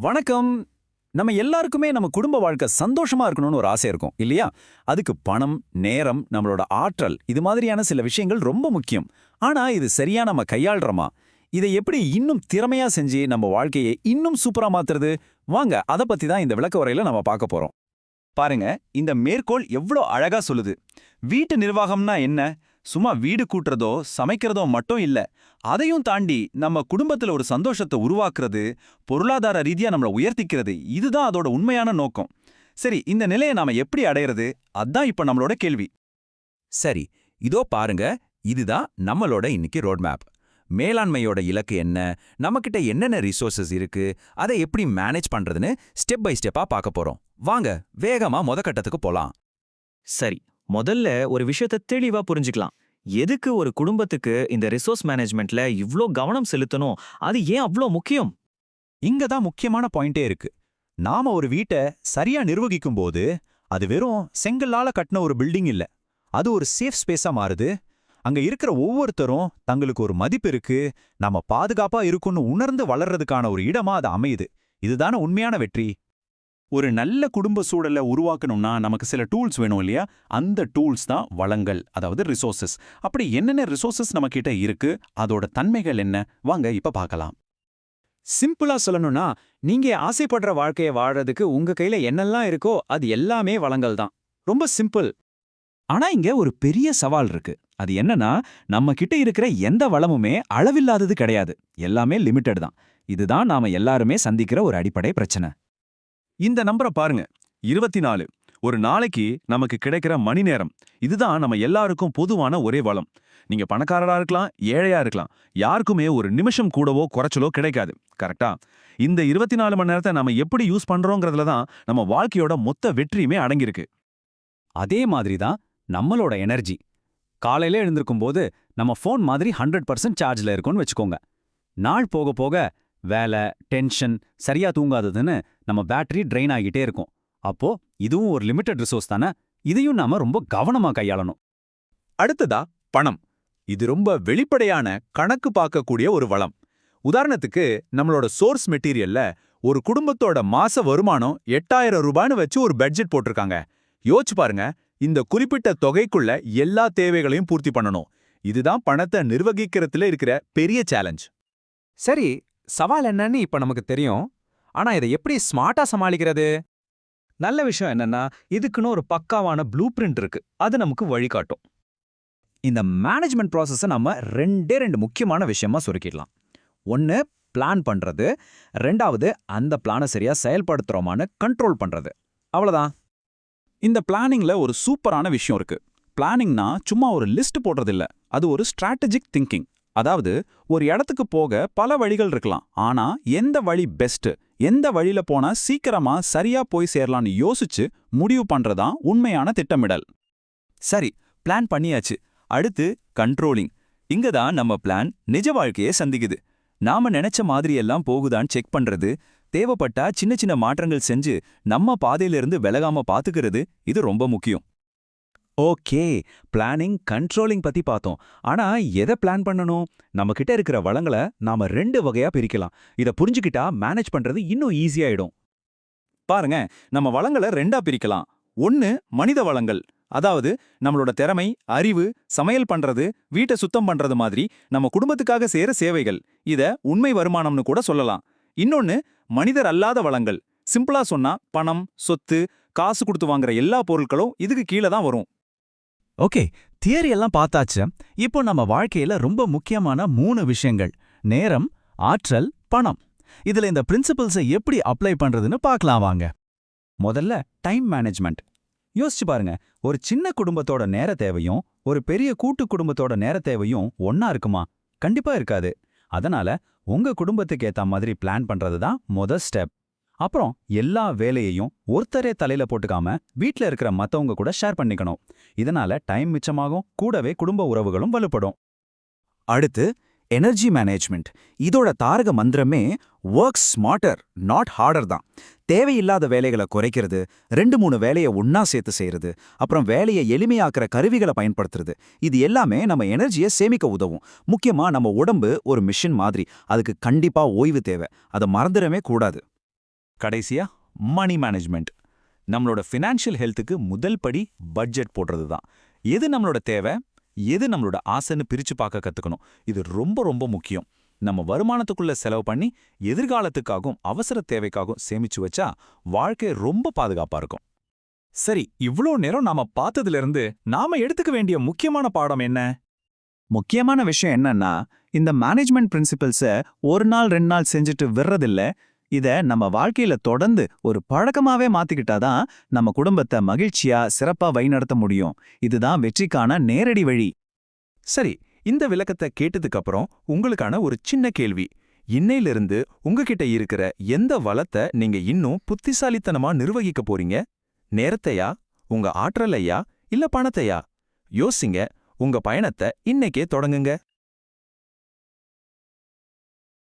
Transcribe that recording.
வணக்கம். நம்ம எல்லாருக்குமே நம்ம குடும்ப வாழ்க்கை சந்தோஷமா இருக்கணும்னு ஒரு ஆசை இருக்கும் இல்லையா? அதுக்கு பணம் நேரம் நம்மளோட ஆற்றல் இது மாதிரியான சில விஷயங்கள் ரொம்ப முக்கியம். ஆனா இது சரியா நம்ம கையாளுறோமா? இதை எப்படி இன்னும் திறமையா செஞ்சு நம்ம வாழ்க்கையை இன்னும் சூப்பரா மாத்துறது? வாங்க அதை பத்தி தான் இந்த விளக்க உரையில நம்ம பார்க்க போறோம். பாருங்க இந்த மேற்கோள் எவ்வளோ அழகா சொல்லுது. வீட்டு நிர்வாகம்னா என்ன? சும்மா வீடு கூட்டுறதோ சமைக்கிறதோ மட்டும் இல்ல. அதையும் தாண்டி நம்ம குடும்பத்துல ஒரு சந்தோஷத்தை உருவாக்குறது பொருளாதார ரீதியா நம்மளை உயர்த்திக்கிறது இதுதான் அதோட உண்மையான நோக்கம். சரி இந்த நிலையை நாம எப்படி அடையிறது? அதான் இப்ப நம்மளோட கேள்வி. சரி இதோ பாருங்க இதுதான் நம்மளோட இன்னைக்கு ரோட் மேப் மேலாண்மையோட இலக்கு என்ன? நம்மக்கிட்ட என்னென்ன ரிசோர்சஸ் இருக்கு? அதை எப்படி மேனேஜ் பண்றதுன்னு ஸ்டெப் பை ஸ்டெப்பா பார்க்க போறோம். வாங்க வேகமா முத கட்டத்துக்கு போலாம். சரி முதல்ல ஒரு விஷயத்த தெளிவா புரிஞ்சுக்கலாம். எதுக்கு ஒரு குடும்பத்துக்கு இந்த ரிசோர்ஸ் மேனேஜ்மெண்ட்ல இவ்ளோ கவனம் செலுத்தணும்? அது ஏன் அவ்ளோ முக்கியம்? இங்க தான் முக்கியமான பாயிண்டே இருக்கு. நாம ஒரு வீட்டை சரியா நிர்வகிக்கும் போது அது வெறும் செங்கல்லால கட்டின ஒரு பில்டிங் இல்ல. அது ஒரு சேஃப் ஸ்பேஸா மாறுது. அங்க இருக்கிற ஒவ்வொருத்தரும் தங்களுக்கு ஒரு மதிப்பு இருக்கு. நம்ம பாதுகாப்பா இருக்கும்னு உணர்ந்து வளர்றதுக்கான ஒரு இடமா அது அமையுது. இதுதானே உண்மையான வெற்றி? ஒரு நல்ல குடும்ப சூழலை உருவாக்கணும்னா நமக்கு சில டூல்ஸ் வேணும் இல்லையா? அந்த டூல்ஸ் தான் வளங்கள் அதாவது ரிசோர்சஸ் அப்படி என்னென்ன ரிசோர்சஸ் நம்ம கிட்ட இருக்கு? அதோட தன்மைகள் என்ன? வாங்க இப்ப பார்க்கலாம். சிம்பிளா சொல்லணும்னா நீங்க ஆசைப்படுற வாழ்க்கைய வாழறதுக்கு உங்க கையில என்னெல்லாம் இருக்கோ அது எல்லாமே வளங்கள் தான். ரொம்ப சிம்பிள் ஆனா இங்க ஒரு பெரிய சவால் இருக்கு. அது என்னன்னா நம்ம கிட்ட இருக்கிற எந்த வளமுமே அளவில்லாதது கிடையாது. எல்லாமே லிமிட்டட் தான். இதுதான் நாம எல்லாருமே சந்திக்கிற ஒரு அடிப்படை பிரச்சனை. இந்த நம்பரை பாருங்க. இருபத்தி நாலு ஒரு நாளைக்கு நமக்கு கிடைக்கிற மணி நேரம். இதுதான் நம்ம எல்லாருக்கும் பொதுவான ஒரே வளம். நீங்க பணக்காரரா இருக்கலாம் ஏழையா இருக்கலாம். யாருக்குமே ஒரு நிமிஷம் கூடவோ குறைச்சலோ கிடைக்காது. கரெக்டா? இந்த இருபத்தி நாலு மணி நேரத்தை நம்ம எப்படி யூஸ் பண்றோங்கிறதுல தான் நம்ம வாழ்க்கையோட மொத்த வெற்றியுமே அடங்கியிருக்கு. அதே மாதிரி தான் நம்மளோட எனர்ஜி. காலையில எழுந்திருக்கும் போது நம்ம ஃபோன் மாதிரி ஹண்ட்ரட் பர்சன்ட் சார்ஜ்ல இருக்கும்னு வச்சுக்கோங்க. நாள் போக போக வேலை டென்ஷன் சரியா தூங்காததுன்னு நம்ம பேட்டரி ட்ரெயின் ஆகிட்டே இருக்கும். அப்போ இதுவும் ஒரு லிமிட்டட் ரிசோர்ஸ் தானே? இதையும் நாம ரொம்ப கவனமா கையாளணும். அடுத்ததா பணம். இது ரொம்ப வெளிப்படையான கணக்கு பார்க்கக்கூடிய ஒரு வளம். உதாரணத்துக்கு நம்மளோட சோர்ஸ் மெட்டீரியல்ல ஒரு குடும்பத்தோட மாச வருமானம் எட்டாயிரம் ரூபான்னு வச்சு ஒரு பட்ஜெட் போட்டிருக்காங்க. யோசிச்சு பாருங்க இந்த குறிப்பிட்ட தொகைக்குள்ள எல்லா தேவைகளையும் பூர்த்தி பண்ணணும். இதுதான் பணத்தை நிர்வகிக்கிறதுல இருக்கிற பெரிய சேலஞ்ச் சரி சவால் என்னன்னு இப்ப நமக்கு தெரியும். ஆனா இதை எப்படி ஸ்மார்ட்டா சமாளிக்கிறது? நல்ல விஷயம் என்னன்னா இதுக்குன்னு ஒரு பக்காவான ப்ளூ பிரிண்ட் இருக்கு. அது நமக்கு வழிகாட்டும். இந்த மேனேஜ்மெண்ட் ப்ராசஸை நம்ம ரெண்டே ரெண்டு முக்கியமான விஷயமா சுருக்கிடலாம். ஒன்னு பிளான் பண்றது. ரெண்டாவது அந்த பிளானை சரியா செயல்படுத்துகிறோமான்னு கண்ட்ரோல் பண்றது. அவ்வளோதான் இந்த பிளானிங்ல ஒரு சூப்பரான விஷயம் இருக்கு. பிளானிங்னா சும்மா ஒரு லிஸ்ட் போடுறது இல்ல அது ஒரு ஸ்ட்ராட்டஜிக் திங்கிங் அதாவது ஒரு இடத்துக்கு போக பல வழிகள் இருக்கலாம். ஆனா எந்த வழி பெஸ்ட் எந்த வழியில போனா சீக்கிரமா சரியா போய் சேரலாம்னு யோசிச்சு முடிவு பண்றதா உண்மையான திட்டமிடல். சரி பிளான் பண்ணியாச்சு. அடுத்து கண்ட்ரோலிங் இங்க தான் நம்ம பிளான் நிஜ வாழ்க்கையை சந்திக்குது. நாம நினைச்ச மாதிரியெல்லாம் போகுதான்னு செக் பண்றது தேவைப்பட்டா சின்ன சின்ன மாற்றங்கள் செஞ்சு நம்ம பாதையிலிருந்து விலகாம பாத்துக்கிறது இது ரொம்ப முக்கியம். ஓகே பிளானிங் கண்ட்ரோலிங் பத்தி பார்த்தோம். ஆனா எதை பிளான் பண்ணணும்? நம்ம கிட்ட இருக்கிற வளங்களை நாம ரெண்டு வகையா பிரிக்கலாம். இத புரிஞ்சுக்கிட்டா மேனேஜ் பண்றது இன்னும் ஈஸியாயிடும் பாருங்க நம்ம வளங்களை ரெண்டா பிரிக்கலாம். ஒன்னு மனித வளங்கள். அதாவது நம்மளோட திறமை அறிவு சமையல் பண்றது வீட்டை சுத்தம் பண்றது மாதிரி நம்ம குடும்பத்துக்காக செய்யற சேவைகள். இத உண்மை வருமானம்னு கூட சொல்லலாம். இன்னொன்னு மனிதர் அல்லாத வளங்கள். சிம்பிளா சொன்னா பணம் சொத்து காசு கொடுத்து வாங்குற எல்லா பொருட்களும் இதுக்கு கீழே தான் வரும். ஓகே தியரி எல்லாம் பார்த்தாச்சு. இப்போ நம்ம வாழ்க்கையில ரொம்ப முக்கியமான மூணு விஷயங்கள். நேரம் ஆற்றல் பணம். இதுல இந்த பிரின்சிபல்ஸை எப்படி அப்ளை பண்றதுன்னு பார்க்கலாம் வாங்க. முதல்ல டைம் மேனேஜ்மெண்ட். யோசிச்சு பாருங்க ஒரு சின்ன குடும்பத்தோட நேர தேவையும் ஒரு பெரிய கூட்டு குடும்பத்தோட நேர தேவையும் ஒன்னா இருக்குமா? கண்டிப்பா இருக்காது. அதனால உங்க குடும்பத்துக்கு ஏத்த மாதிரி பிளான் பண்றது தான் முத ஸ்டெப். அப்புறம் எல்லா வேலையையும் ஒருத்தரே தலையில போட்டுக்காம வீட்ல இருக்கிற மத்தவங்க கூட ஷேர் பண்ணிக்கணும். இதனால டைம் மிச்சமாகும் கூடவே குடும்ப உறவுகளும் வலுப்படும். அடுத்து எனர்ஜி மேனேஜ்மெண்ட் இதோட தாரக மந்திரமே ஒர்க் ஸ்மார்ட்டர் நாட் ஹார்டர் தான். தேவையில்லாத வேலைகளை குறைக்கிறது ரெண்டு மூணு வேலையை ஒன்னா சேர்த்து செய்யறது அப்புறம் வேலையை எளிமையாக்குற கருவிகளை பயன்படுத்துறது. இது எல்லாமே நம்ம எனர்ஜியை சேமிக்க உதவும். முக்கியமா நம்ம உடம்பு ஒரு மிஷின் மாதிரி அதுக்கு கண்டிப்பா ஓய்வு தேவை. அதை மறந்துடவே கூடாது. கடைசியா மணி மேனேஜ்மெண்ட் நம்மளோட ஃபினான்ஷியல் ஹெல்த்துக்கு முதல் படி பட்ஜெட் போடுறது தான் எது நம்மளோட தேவை? எது நம்மளோட ஆசைன்னு பிரிச்சு பார்க்க கத்துக்கணும். இது ரொம்ப ரொம்ப முக்கியம். நம்ம வருமானத்துக்குள்ள செலவு பண்ணி எதிர்காலத்துக்காகவும் அவசர தேவைக்காகவும் சேமிச்சு வச்சா வாழ்க்கை ரொம்ப பாதுகாப்பா இருக்கும். சரி இவ்ளோ நேரம் நாம பார்த்ததுல இருந்து நாம எடுத்துக்க வேண்டிய முக்கியமான பாடம் என்ன? முக்கியமான விஷயம் என்னன்னா இந்த மேனேஜ்மெண்ட் பிரின்சிபல்ஸை ஒரு நாள் ரெண்டு நாள் செஞ்சுட்டு விடுறதில்ல. இத நம்ம வாழ்க்கையில தொடர்ந்து ஒரு பழக்கமாவே மாத்திக்கிட்டாதான் நம்ம குடும்பத்தை மகிழ்ச்சியா சிறப்பா வழிநடத்த முடியும். இதுதான் வெற்றிக்கான நேரடி வழி. சரி இந்த விளக்கத்தை கேட்டதுக்கு அப்புறம் உங்களுக்கான ஒரு சின்ன கேள்வி. இன்னையிலிருந்து உங்ககிட்ட இருக்கிற எந்த வளத்தை நீங்க இன்னும் புத்திசாலித்தனமா நிர்வகிக்க போறீங்க? நேரத்தையா உங்க ஆற்றலையா இல்ல பணத்தையா? யோசிங்க உங்க பயணத்தை இன்னைக்கே தொடங்குங்க.